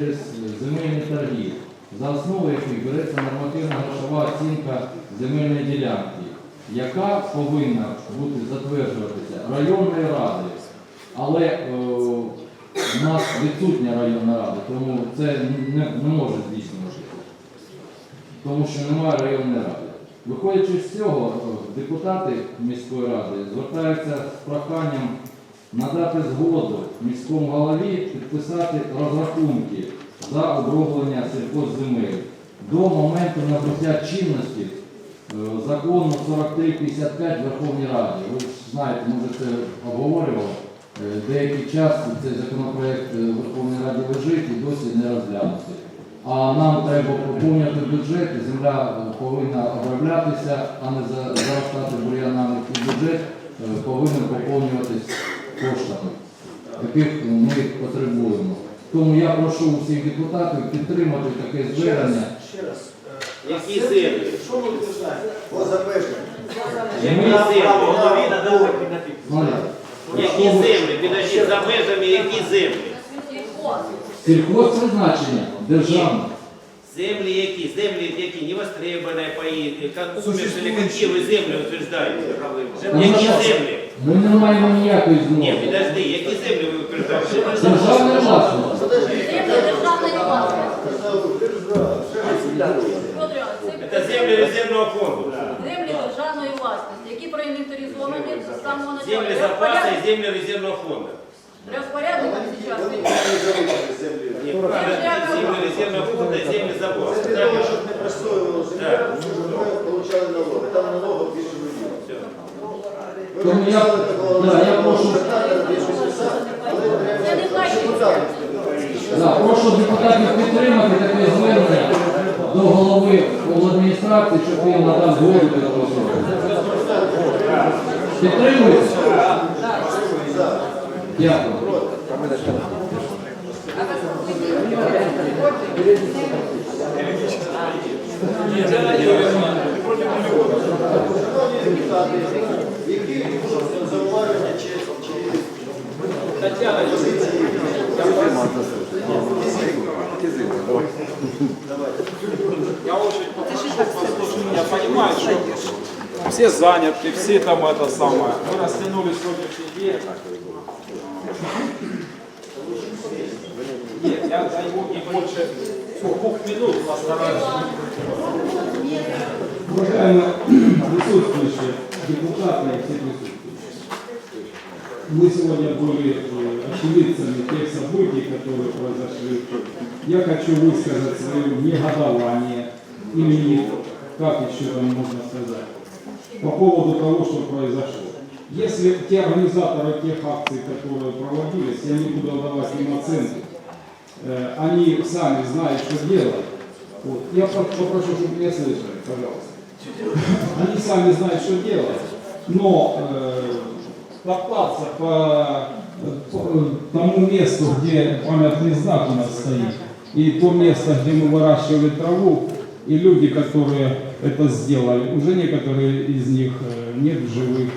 через земельні торги, за основу яких береться нормативна грошова оцінка земельної ділянки, яка повинна бути затверджуватися районною радою. Але е, у нас відсутня районна рада, тому це не, не може здійснюватися. Тому що немає районної ради. Виходячи з цього, е, депутати міської ради звертаються з проханням надати згоду міському голові підписати розрахунки за оброблення сільхозземель до моменту набуття чинності е, закону 4355 Верховній Раді. Ви знаєте, ми вже це обговорювали. Е, Деякий час цей законопроект е, в Верховній Раді лежить і досі не розглянутий. А нам треба поповнювати бюджет, земля повинна оброблятися, а не за- заростати бур'янами. Бюджет повинен поповнюватись коштами, яких ми потребуємо. Тому я прошу усіх депутатів підтримати таке звернення. Ще раз. е, Які землі? Що ви утверждаєте? Поза межами. Які землі? Голові надали Смотрите, Які землі? Підожди, за межами які землі? Сільхозпризначення державне. Землі які? Землі які? Невостребованные паи, умершие какие вы земли утверждаете? Які землі? Ми не маємо ніякої Ні, змоги. підожди, які землі ви утверждаєте? Державна власність. Землі державної власності. Федоре, Це землі резервного фонду. Землі державної власності, які проінвентаризовані з самого начала. Землі запаси і землі резервного фонду. Розпорядником зараз. Землі. Ні, землі запасу. Це треба, щоб не простоювало земля, щоб ми отримали налоги. Там налогів більше не Тому я- писали такого да, я прошу- більше писати, але треба депутатів. Да, прошу депутатів підтримати таке звернення до голови адміністрації, щоб він надав згоду до цього. Підтримуєте? Дякую. Шановні депутати, які зауваження чи чи позиції? Я очень попрошу послушать. Я понимаю, что все заняты, все там это самое. Мы растянули сегодняшний день. Я даю не больше двух минут постараюсь. Уважаемые присутствующие, депутаты и все присутствующие. Мы сегодня были э, очевидцами тех событий, которые произошли. Я хочу высказать свое негодование или как еще там можно сказать, по поводу того, что произошло. Если те организаторы тех акций, которые проводились, я не буду давать им оценки, они сами знают, что делать. Вот. Я по- попрошу, чтобы меня слышали, пожалуйста. Они сами знают, что делать, но э, топтаться по, по тому месту, где памятный знак у нас стоит, и то место, где мы выращивали траву, и люди, которые это сделали, уже некоторые из них э, нет в живых,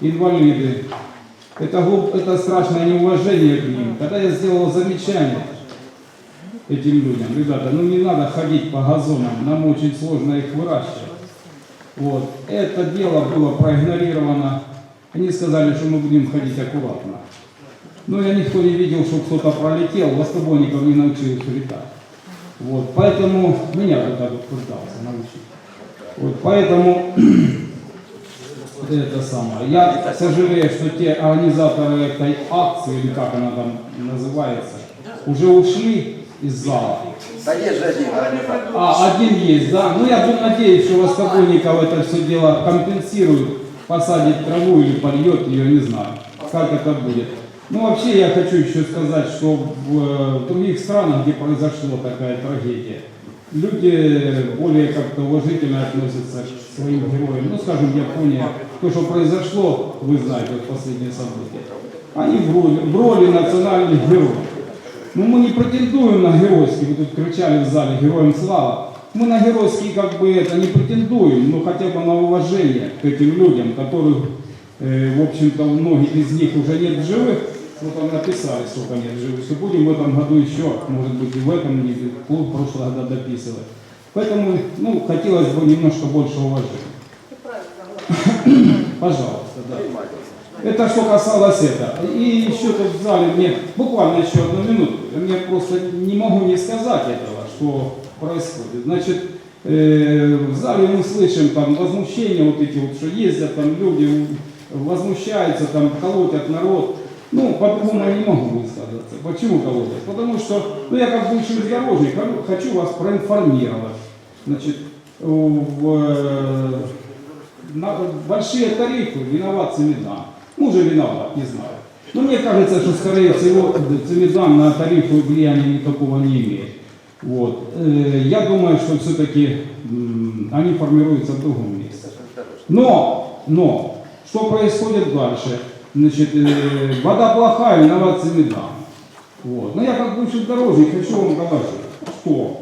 инвалиды. Это, глуп- это страшное неуважение к ним. Когда я сделал замечание, этим людям. Ребята, ну не надо ходить по газонам, нам очень сложно их выращивать. Вот. Это дело было проигнорировано. Они сказали, что мы будем ходить аккуратно. Но я никто не видел, что кто-то пролетел, Востобойников не научился летать. Вот. Поэтому меня так вот пытался научить. Вот. Поэтому это самое. Я сожалею, что те организаторы этой акции, или как она там называется, уже ушли из зала. Та є ж один. А, один есть, да. Ну, я надеюсь, что Воскобойников это все дело компенсирует, посадит траву или польет ее, не знаю, как это будет. Ну, вообще, я хочу еще сказать, что в, э, в других странах, где произошла такая трагедия, люди более как-то уважительно относятся к своим героям. Ну, скажем, Япония, то, что произошло, вы знаете, вот последние события, они в роли, в роли национальных героев. Ну, мы не претендуем на геройский, вы тут кричали в зале «Героям слава». Мы на геройский как бы это не претендуем, но хотя бы на уважение к этим людям, которых, э, в общем-то, многих из них уже нет в живых, ну там написали, сколько нет живых, что будем в этом году еще, может быть и в этом, и в прошлого года дописывать. Поэтому, ну, хотелось бы немножко больше уважения. Пожалуйста, да. Это что касалось это. И еще тут в зале мне, буквально еще одну минуту, я просто не могу не сказать этого, что происходит. Значит, э, в зале мы слышим там возмущения вот эти вот, что ездят там люди, возмущаются, там колотят народ. Ну, по-другому я не могу высказаться. Почему колотят? Потому что, ну, я как бывший бездорожник хочу- вас проинформировать. Значит, в, э, большие тарифы виноват Цемидан. Ну, уже виноват, не знаю. Но мне кажется, что, скорее всего, Цемидан на тарифы влияния никакого не имеет. Вот. Э, Я думаю, что все-таки они формируются в другом месте. Но, но, что происходит дальше? Значит, э, вода плохая, виноват Цемидан. Вот. Но я как бывший дорожник хочу вам доложить, что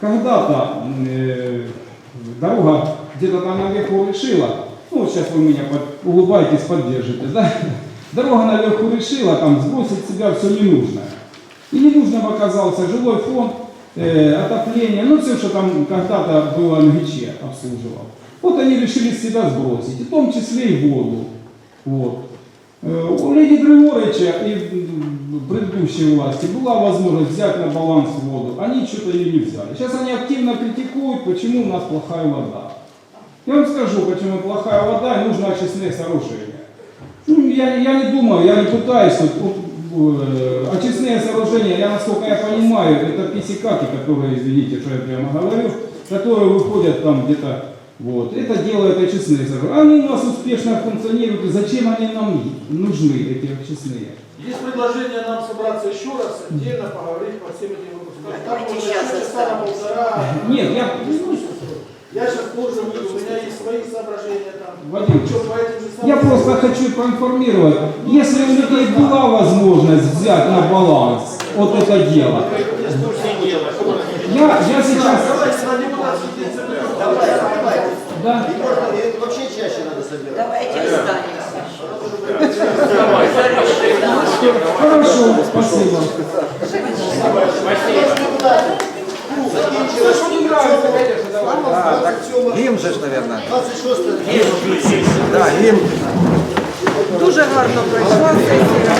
когда-то э, дорога где-то там наверху решила, ну сейчас вы меня под- улыбаетесь, поддержите, да? Дорога наверху решила там сбросить себя все ненужное. И ненужным оказался жилой фонд, э, отопление, ну все, что там когда-то было МГЧ обслуживал. Вот они решили себя сбросить, в том числе и воду. Вот. У Леонида Григорьевича и предыдущей власти была возможность взять на баланс воду. Они что-то ее не взяли. Сейчас они активно критикуют, почему у нас плохая вода. Я вам скажу, почему плохая вода и нужно очистные сооружения. Ну, я, я не думаю, я не пытаюсь. Вот, вот, э, очистные сооружения, я насколько я понимаю, это писикаки, которые, извините, что я прямо говорю, которые выходят там где-то вот. Это делают очистные сооружения. Они у нас успешно функционируют. И зачем они нам нужны, эти очистные? Есть предложение нам собраться еще раз, отдельно поговорить по всем этим выпускам. Там Давайте можно часа на полтора. Нет, я... Я сейчас тоже выйду, у меня есть свои соображения там. Вадим, Что, по этим же самым- Я просто хочу проинформировать, если у людей была возможность взять на баланс вот это дело, я, я сейчас... Давайте на депутатский день соберем. Давай, давай. Да, И можно, и вообще чаще надо собирать. Давайте останемся. хорошо, спасибо. Закінчилось. А, так, гімн же ж, наверное. 26 Да, гімн. Дуже гарно пройшла сесія.